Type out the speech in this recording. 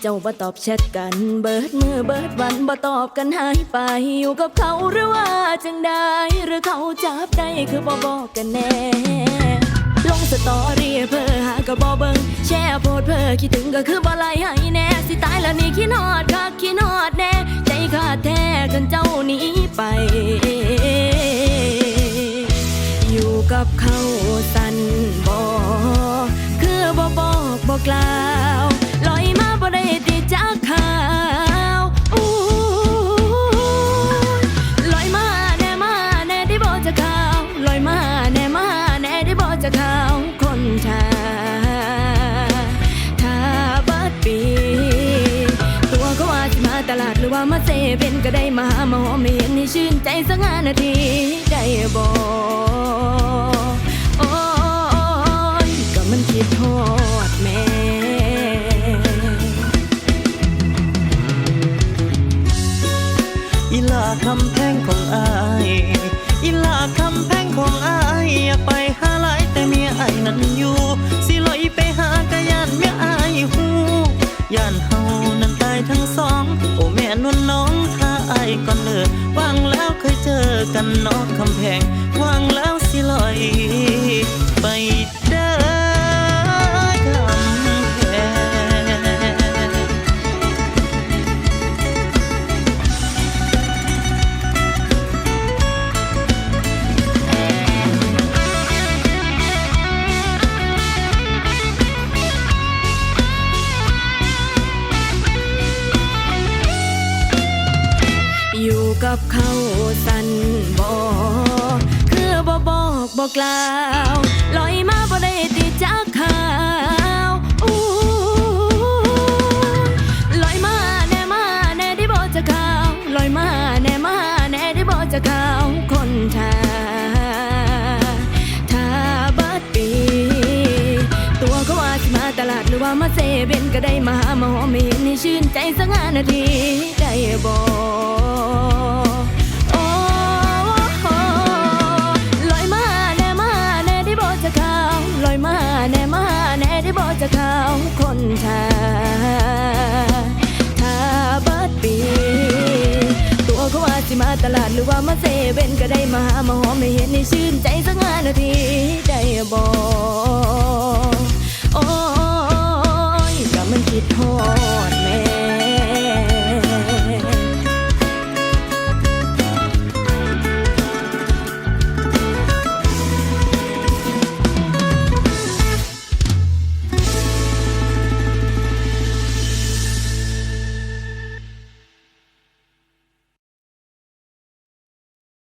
เจ้าบ่ตอบแชทกัน เบิดมือเบิดวันบ่ตอบกันหายไป อยู่กับเขาหรือว่าจังใดหรือเขาจับได้คือบ่บอกกันแน่ ลงสตอรี่เพื่อหาก็บ่เบิงแชร์โพสเพื่อคิดถึงก็คือบ่ไล่ให้แน่ สิตายแล้วนี่ขี้นอดคักขี้นอดแน่ ใจขาดแท้กันเจ้าหนี้ไป อยู่กับเขาสันบอคือบ่บอกบอกกล่าว ลอยมาแน่มาแน่ได้บอกจะข่าวคนทาถ้าบัดปี ตัวเขาว่าสิมาตลาดหรือว่ามาเซเป็นก็ได้มาหามาหอมไม่เห็นให้ชื่นใจสักห้านาทีได้บอกโอ้ยก็มันคิดทอดแม่อีลาคำแพงของอายายทั้งสอง โอ้แม่นวลน้องถ้าอายก่อนเลอว่างแล้วเคยเจอกันนอกคำแพง กับเขาสันบอคือบ่บอกบอกกล่าวลอยมาบ่ได้ติดจากข่าวอู้ลอยมาแน่มาแน่ได้บอกจะข่าวลอยมาแน่มาแน่ได้บอกจะข่าวคนทาถ้าบัดปีตัวเขาว่าสิมาตลาดหรือว่ามาเซเว่นก็ได้มาหามาหอมไม่เห็นให้ชื่นใจสักห้านาทีได้บ จะเขาคนทาทาบัดปี ตัวเขาอาจจะมาตลาดหรือว่ามาเซเว่นก็ได้มาหามาหอมไม่เห็นในชื่นใจสักงานาทีได้บอก